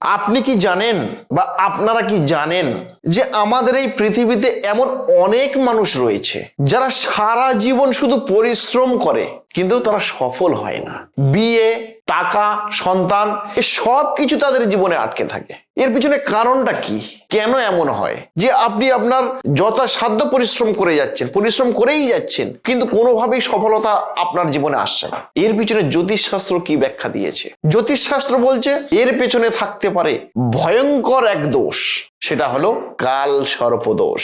আপনি কি জানেন বা আপনারা কি জানেন যে আমাদের এই পৃথিবীতে এমন অনেক মানুষ রয়েছে যারা সারা জীবন শুধু পরিশ্রম করে, কিন্তু তারা সফল হয় না। বিয়ে, টাকা, সন্তান, এ সব কিছু তাদের জীবনে আটকে থাকে। এর পিছনে কারণটা কি? কেন এমন হয়? যে আপনি আপনার যথাসাধ্য পরিশ্রম করে যাচ্ছেন, পরিশ্রম করেই যাচ্ছেন, কিন্তু কোনোভাবেই সফলতা আপনার জীবনে আসছে না। এর পিছনে জ্যোতিষশাস্ত্র কি ব্যাখ্যা দিয়েছে? জ্যোতিষশাস্ত্র বলছে, এর পেছনে থাকতে পারে ভয়ঙ্কর এক দোষ, সেটা হলো কাল সর্পদোষ।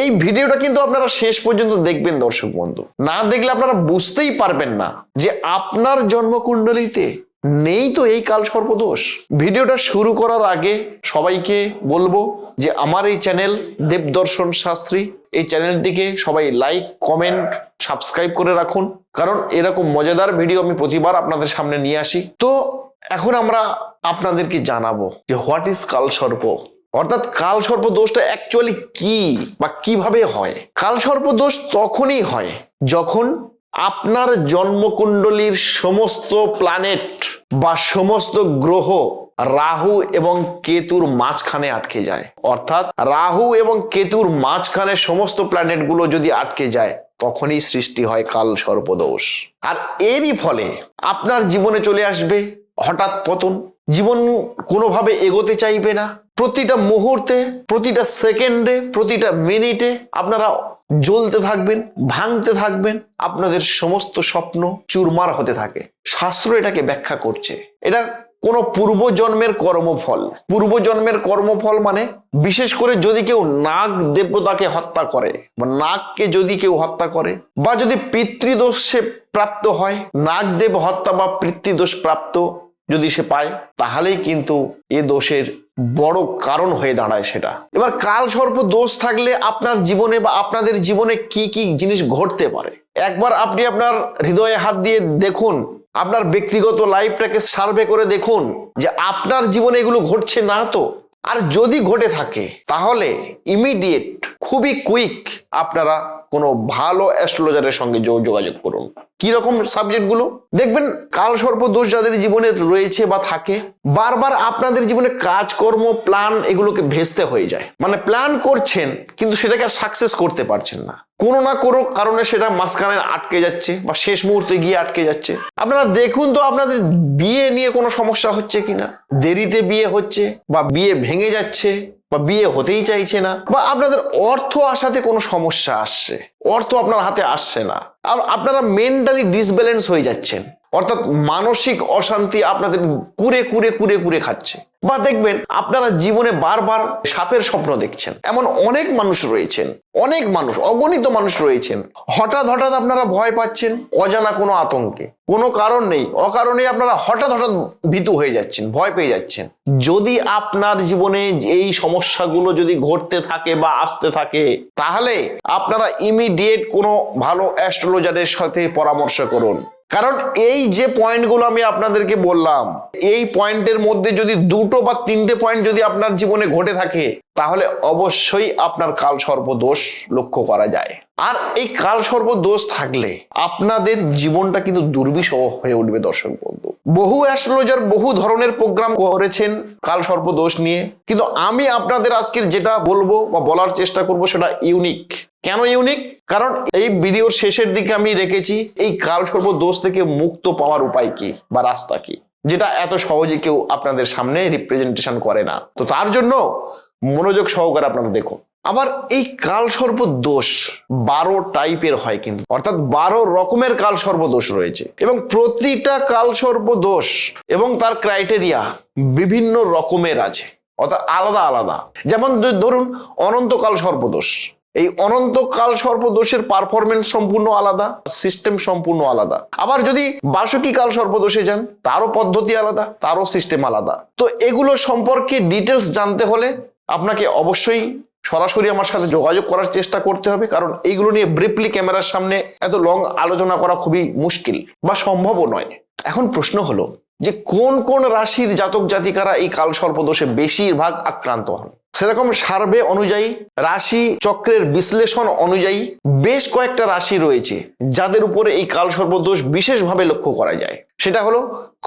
এই ভিডিওটা কিন্তু আপনারা শেষ পর্যন্ত দেখবেন, দর্শক বন্ধু। না দেখলে আপনারা বুঝতেই পারবেন না যে আপনার জন্মকুণ্ডলিতে নেই তো এই কাল সর্পদোষ ভিডিওটা শুরু করার আগে সবাইকে বলব যে আমার এই চ্যানেল দেবদর্শন শাস্ত্রী, এই চ্যানেলটিকে সবাই লাইক কমেন্ট সাবস্ক্রাইব করে রাখুন। কারণ এরকম মজাদার ভিডিও আমি প্রতিবার আপনাদের সামনে নিয়ে আসি। তো এখন আমরা আপনাদেরকে জানাব যে হোয়াট ইজ কালসর্প অর্থাৎ কালসর্প দোষটা অ্যাকচুয়ালি কি বা কীভাবে হয়? কালসর্প দোষ তখনই হয় যখন আপনার জন্মকুণ্ডলীর সমস্ত প্ল্যানেট বা সমস্ত গ্রহ রাহু এবং কেতুর মাঝখানে আটকে যায়। অর্থাৎ রাহু এবং কেতুর মাঝখানে সমস্ত প্ল্যানেটগুলো যদি আটকে যায়, তখনই সৃষ্টি হয় কাল সর্পদোষ। আর এরই ফলে আপনার জীবনে চলে আসবে হঠাৎ পতন। জীবন কোনোভাবে এগোতে চাইবে না। প্রতিটা মুহূর্তে, প্রতিটা সেকেন্ডে, প্রতিটা মিনিটে আপনারা জ্বলতে থাকবেন, ভাঙতে থাকবেন, আপনাদের সমস্ত স্বপ্ন চুরমার হতে থাকে। শাস্ত্র এটাকে ব্যাখ্যা করছে। এটা কোনো পূর্বজন্মের কর্মফল। পূর্বজন্মের কর্মফল মানে বিশেষ করে যদি কেউ নাগ দেবতাকে হত্যা করে বা নাগকে যদি কেউ হত্যা করে বা যদি পিতৃদোষে প্রাপ্ত হয়, নাগদেব হত্যা বা পিতৃদোষ প্রাপ্ত যদি সে পায়, তাহলেই কিন্তু এ দোষের বড় কারণ হয়ে দাঁড়ায় সেটা। এবার কাল সর্প দোষ থাকলে আপনার জীবনে বা আপনাদের জীবনে কি কি জিনিস ঘটতে পারে? একবার আপনি আপনার হৃদয়ে হাত দিয়ে দেখুন, আপনার ব্যক্তিগত লাইফটাকে সার্ভে করে দেখুন যে আপনার জীবনে এগুলো ঘটছে না তো। আর যদি ঘটে থাকে, তাহলে ইমিডিয়েট খুবই কুইক আপনারা কোনো ভালো অ্যাস্ট্রোলজারের সঙ্গে যোগ- যোগাযোগ করুন। কি রকম সাবজেক্টগুলো দেখবেন কাল সর্প দোষ যাদের জীবনে রয়েছে বা থাকে, বারবার আপনাদের জীবনে কাজকর্ম প্ল্যান এগুলোকে ভেস্তে হয়ে যায়। মানে প্ল্যান করছেন, কিন্তু সেটাকে আর সাকসেস করতে পারছেন না। কোনো না কোনো কারণে সেটা মাঝখানে আটকে যাচ্ছে বা শেষ মুহূর্তে গিয়ে আটকে যাচ্ছে। আপনারা দেখুন তো আপনাদের বিয়ে নিয়ে কোনো সমস্যা হচ্ছে কিনা? দেরিতে বিয়ে হচ্ছে বা বিয়ে ভেঙে যাচ্ছে বা বিয়ে হতেই চাইছে না, বা আপনাদের অর্থ আসাতে কোনো সমস্যা আসছে, অর্থ আপনার হাতে আসছে না, আর আপনারা মেন্টালি ডিসব্যালেন্স হয়ে যাচ্ছেন। অর্থাৎ মানসিক অশান্তি আপনাদের কুরে কুরে কুরে কুরে খাচ্ছে। বা দেখবেন আপনারা জীবনে বারবার সাপের স্বপ্ন দেখছেন। এমন অনেক মানুষ রয়েছেন, অনেক মানুষ, অগণিত মানুষ রয়েছেন। হঠাৎ হঠাৎ আপনারা ভয় পাচ্ছেন অজানা কোনো আতঙ্কে। কোনো কারণ নেই অকারণে আপনারা হঠাৎ হঠাৎ ভীতু হয়ে যাচ্ছেন, ভয় পেয়ে যাচ্ছেন। যদি আপনার জীবনে এই সমস্যাগুলো যদি ঘটতে থাকে বা আসতে থাকে, তাহলে আপনারা ইমিডিয়েট কোনো ভালো অ্যাস্ট্রোলজারের সাথে পরামর্শ করুন। কারণ এই যে পয়েন্টগুলো আমি আপনাদেরকে বললাম, এই পয়েন্টের মধ্যে যদি দুটো বা তিনটে পয়েন্ট যদি আপনার জীবনে ঘটে থাকে, তাহলে অবশ্যই আপনার কাল সর্প দোষ লক্ষ্য করা যায়। আর এই কাল সর্প দোষ থাকলে আপনাদের জীবনটা কিন্তু দুর্বিষহ হয়ে উঠবে, দর্শক বন্ধু। বহু অ্যাস্ট্রোলজার বহু ধরনের প্রোগ্রাম করেছেন কাল সর্প দোষ নিয়ে। কিন্তু আমি আপনাদের আজকের যেটা বলব বা বলার চেষ্টা করব সেটা ইউনিক কেন ইউনিক কারণ এই ভিডিওর শেষের দিকে আমি রেখেছি, এই কালসর্প দোষ থেকে মুক্ত পাওয়ার উপায় কি বা রাস্তা কি? যেটা এত সহজে কেউ আপনাদের সামনে রিপ্রেজেন্টেশন করে না। তো তার জন্য মনোযোগ সহকারে আপনারা দেখুন। আবার এই কালসর্প দোষ বারো টাইপের হয় কিন্তু। অর্থাৎ বারো রকমের কালসর্প দোষ রয়েছে। এবং প্রতিটা কালসর্প দোষ এবং তার ক্রাইটেরিয়া বিভিন্ন রকমের আছে। অর্থাৎ আলাদা আলাদা। যেমন ধরুন অনন্তকাল সর্পদোষ এই অনন্তকাল সর্পদোষের পারফরমেন্স সম্পূর্ণ আলাদা সিস্টেম সম্পূর্ণ আলাদা। আবার যদি বাসকি কাল সর্পদোষে যান, তারও পদ্ধতি আলাদা, তারও সিস্টেম আলাদা। তো এগুলো সম্পর্কে ডিটেলস জানতে হলে আপনাকে অবশ্যই সরাসরি আমার সাথে যোগাযোগ করার চেষ্টা করতে হবে, কারণ এইগুলো নিয়ে ব্রিফলি ক্যামেরার সামনে এত লং আলোচনা করা খুবই মুশকিল বা সম্ভবও নয়। এখন প্রশ্ন হলো যে কোন কোন রাশির জাতক জাতিকারা এই কাল সর্পদোষে বেশিরভাগ আক্রান্ত হন? সেরকম সার্ভে অনুযায়ী, রাশি চক্রের বিশ্লেষণ অনুযায়ী বেশ কয়েকটা রাশি রয়েছে, যাদের উপরে এই কাল সর্বদোষ বিশেষভাবে লক্ষ্য করা যায়। সেটা হলো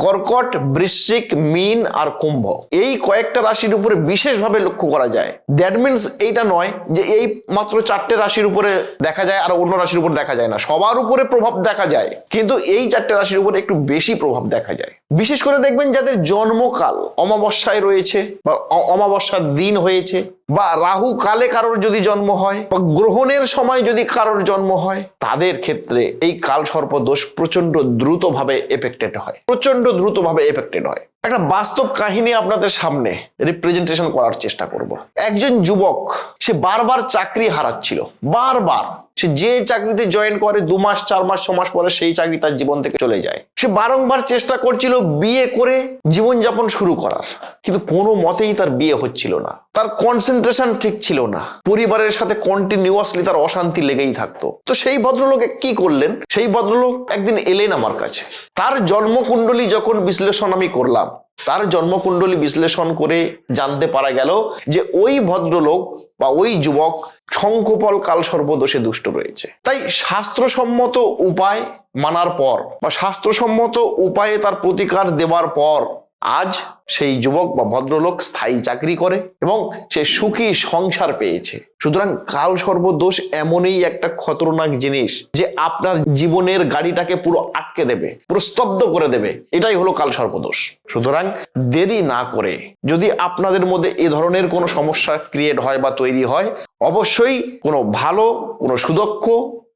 কর্কট, বৃশ্চিক, মিন আর কুম্ভ। এই কয়েকটা রাশির উপরে বিশেষভাবে লক্ষ্য করা যায়। দ্যাট মিনস এইটা নয় যে এই মাত্র চারটে রাশির উপরে দেখা যায়, আর অন্য রাশির উপর দেখা যায় না। সবার উপরে প্রভাব দেখা যায়, কিন্তু এই চারটে রাশির উপরে একটু বেশি প্রভাব দেখা যায়। বিশেষ করে দেখবেন যাদের জন্মকাল অমাবস্যায় রয়েছে বা অমাবস্যার দিন হয়েছে বা রাহু কালে কারোর যদি জন্ম হয় বা গ্রহণের সময় যদি কারোর জন্ম হয়, তাদের ক্ষেত্রে এই কাল সর্প দোষ প্রচণ্ড দ্রুতভাবে এফেক্টেড হয়। প্রচণ্ড দ্রুতভাবে এফেক্টেড হয়। একটা বাস্তব কাহিনী আপনাদের সামনে রিপ্রেজেন্টেশন করার চেষ্টা করব। একজন যুবক, সে বারবার চাকরি হারাচ্ছিল, বারবার। সে যে চাকরিতে জয়েন করে, দু মাস, চার মাস, ছ মাস পরে সেই চাকরি তার জীবন থেকে চলে যায়। সে বারংবার চেষ্টা করছিল বিয়ে করে জীবনযাপন শুরু করার, কিন্তু কোনো মতেই তার বিয়ে হচ্ছিল না। তার কনসেন্ট্রেশন ঠিক ছিল না। পরিবারের সাথে কন্টিনিউয়াসলি তার অশান্তি লেগেই থাকতো। তো সেই ভদ্রলোক কি করলেন? সেই ভদ্রলোক একদিন এলেন আমার কাছে। তার জন্মকুণ্ডলী যখন বিশ্লেষণ আমি করলাম তার জন্মকুণ্ডলী বিশ্লেষণ করে জানতে পারা গেল যে ওই ভদ্রলোক বা ওই যুবক শঙ্কুপল কাল সর্বদোষে দুষ্ট রয়েছে। তাই শাস্ত্রসম্মত উপায় মানার পর বা শাস্ত্রসম্মত উপায়ে তার প্রতিকার দেওয়ার পর আজ সেই যুবক বা ভদ্রলোক স্থায়ী চাকরি করে এবং সে সুখী সংসার পেয়েছে। সুতরাং কাল সর্বদোষ এমনই একটা খতরনাক জিনিস যে আপনার জীবনের গাড়িটাকে পুরো আটকে দেবে, পুরো স্তব্ধ করে দেবে। এটাই হলো কাল সর্বদোষ। সুতরাং দেরি না করে যদি আপনাদের মধ্যে এ ধরনের কোনো সমস্যা ক্রিয়েট হয় বা তৈরি হয়, অবশ্যই কোনো ভালো, কোনো সুদক্ষ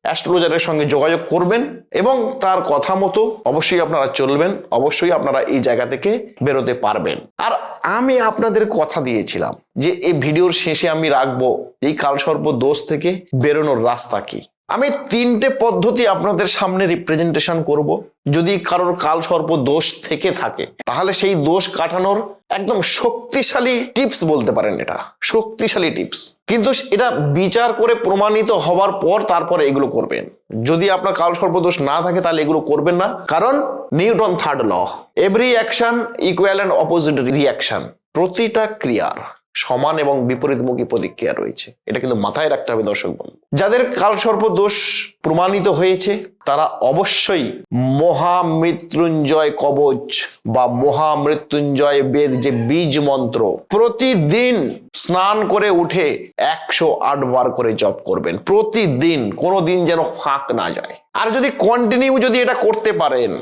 অ্যাস্ট্রোলজারের সঙ্গে যোগাযোগ করবেন এবং তার কথা মতো অবশ্যই আপনারা চলবেন, অবশ্যই আপনারা এই জায়গা থেকে বেরোতে পারবেন। আর আমি আপনাদের কথা দিয়েছিলাম যে এই ভিডিওর শেষে আমি রাখব, এই কালসর্প দোষ থেকে বেরোনোর রাস্তা কি? আমি তিনটে পদ্ধতি আপনাদের সামনে রিপ্রেজেন্টেশন করব। যদি কারোর কাল সর্প দোষ থেকে থাকে, তাহলে সেই দোষ কাটানোর একদম শক্তিশালী টিপস বলতে পারেন এটা। শক্তিশালী টিপস কিন্তু এটা বিচার করে প্রমাণিত হওয়ার পর তারপরে এগুলো করবেন। যদি আপনার কাল সর্পদোষ না থাকে, তাহলে এগুলো করবেন না। কারণ Newton third law every action equal and opposite reaction প্রতিটা ক্রিয়ার। সমান এবং বিপরীতমুখী প্রতিক্রিয়া রয়েছে। এটা কিন্তু মাথায় রাখতে হবে দর্শক বন্ধু। যাদের কালসর্প দোষ প্রমাণিত হয়েছে, তারা অবশ্যই মহামৃত্যুঞ্জয় কবচ বা মহামৃত্যুঞ্জয় বেদ যে বীজ মন্ত্র প্রতিদিন স্নান করে উঠে একশো আট বার করে জপ করবেন। প্রতিদিন, কোনো দিন যেন ফাঁক না যায়। আর যদি কন্টিনিউ যদি এটা করতে পারেন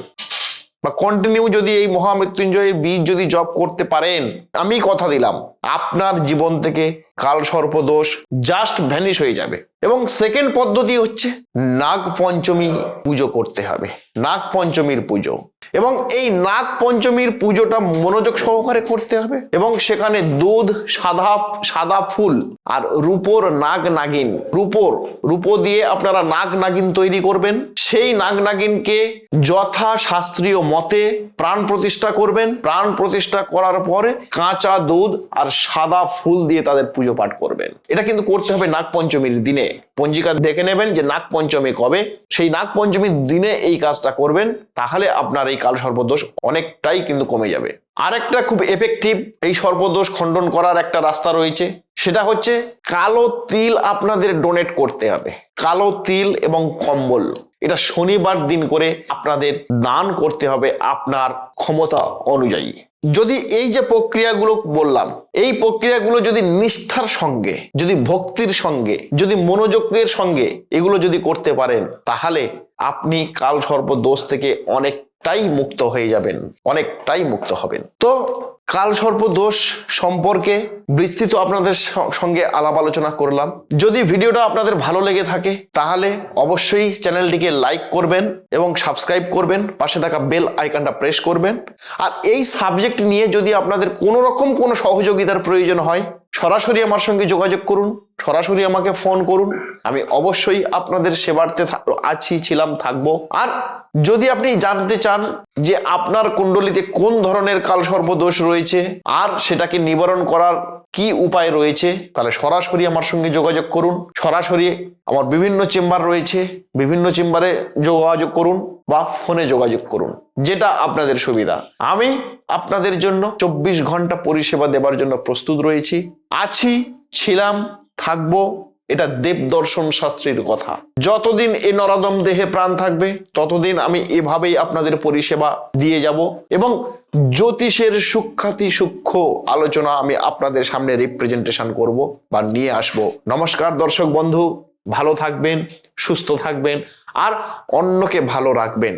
বা কন্টিনিউ যদি এই মহামৃত্যুঞ্জয়ের বীজ যদি জব করতে পারেন আমি কথা দিলাম, আপনার জীবন থেকে কাল সর্পদোষ জাস্ট ভ্যানিশ হয়ে যাবে। এবং সেকেন্ড পদ্ধতি হচ্ছে নাগ পঞ্চমী পুজো করতে হবে। নাগ পঞ্চমীর পুজো। এবং এই নাগ পঞ্চমীর পুজোটা মনোযোগ সহকারে করতে হবে। এবং সেখানে দুধ, সাদা সাদা ফুল আর রূপোর নাগ নাগিন, রূপোর, রূপো দিয়ে আপনারা নাগ নাগিন তৈরি করবেন। সেই নাগ নাগিনকে যথা শাস্ত্রীয় মতে প্রাণ প্রতিষ্ঠা করবেন। প্রাণ প্রতিষ্ঠা করার পরে কাঁচা দুধ আর সাদা ফুল দিয়ে তাদের পুজো পাঠ করবেন। এটা কিন্তু করতে হবে নাগ পঞ্চমীর দিনে। পঞ্জিকা দেখে নেবেন যে নাগ পঞ্চমী কবে। সেই নাগ পঞ্চমীর দিনে এই কাজটা করবেন, তাহলে আপনার এই কাল সর্বদোষ অনেকটাই কিন্তু কমে যাবে। আরেকটা খুব এফেক্টিভ এই সর্বদোষ খণ্ডন করার একটা রাস্তা রয়েছে। সেটা হচ্ছে কালো তিল আপনাদের ডোনেট করতে হবে। কালো তিল এবং কম্বল। এটা শনিবার দিন করে আপনাদের দান করতে হবে আপনার ক্ষমতা অনুযায়ী। যদি এই যে প্রক্রিয়াগুলো বললাম, এই প্রক্রিয়াগুলো যদি নিষ্ঠার সঙ্গে, যদি ভক্তির সঙ্গে, যদি মনোযোগের সঙ্গে এগুলো যদি করতে পারেন, তাহলে আপনি কাল সর্ব দোষ থেকে অনেকটাই মুক্ত হয়ে যাবেন, অনেকটাই মুক্ত হবেন। তো কাল সর্প দোষ সম্পর্কে বিস্তৃত আপনাদের সঙ্গে আলাপ আলোচনা করলাম। যদি ভিডিওটা আপনাদের ভালো লেগে থাকে, তাহলে অবশ্যই চ্যানেলটিকে লাইক করবেন এবং সাবস্ক্রাইব করবেন, পাশে থাকা বেল আইকনটা প্রেস করবেন। আর এই সাবজেক্ট নিয়ে যদি আপনাদের কোনো রকম কোনো সহযোগিতার প্রয়োজন হয়, সরাসরি আমার সঙ্গে যোগাযোগ করুন। সরাসরি আমাকে ফোন করুন। আমি অবশ্যই আপনাদের সেবার্থে আছি, ছিলাম, থাকব। আর যদি আপনি জানতে চান যে আপনার কুণ্ডলিতে কোন ধরনের কাল সর্বদোষ রয়েছে আর সেটাকে নিবারণ করার কি উপায় রয়েছে, তাহলে সরাসরি আমার সঙ্গে যোগাযোগ করুন। সরাসরি আমার বিভিন্ন চেম্বার রয়েছে, বিভিন্ন চেম্বারে যোগাযোগ করুন বা ফোনে যোগাযোগ করুন, যেটা আপনাদের সুবিধা। আমি আপনাদের জন্য চব্বিশ ঘণ্টা পরিষেবা দেওয়ার জন্য প্রস্তুত রয়েছি। আছি, ছিলাম থাকব, এটা দেবদর্শন শাস্ত্রীর কথা। যতদিন এ নরাদম দেহে প্রাণ থাকবে, ততদিন আমি এভাবেই আপনাদের পরিষেবা দিয়ে যাব এবং জ্যোতিষের সূক্ষাতি সূক্ষ্ম আলোচনা আমি আপনাদের সামনে রিপ্রেজেন্টেশন করব বা নিয়ে আসব। নমস্কার দর্শক বন্ধু, ভালো থাকবেন, সুস্থ থাকবেন, আর অন্যকে ভালো রাখবেন।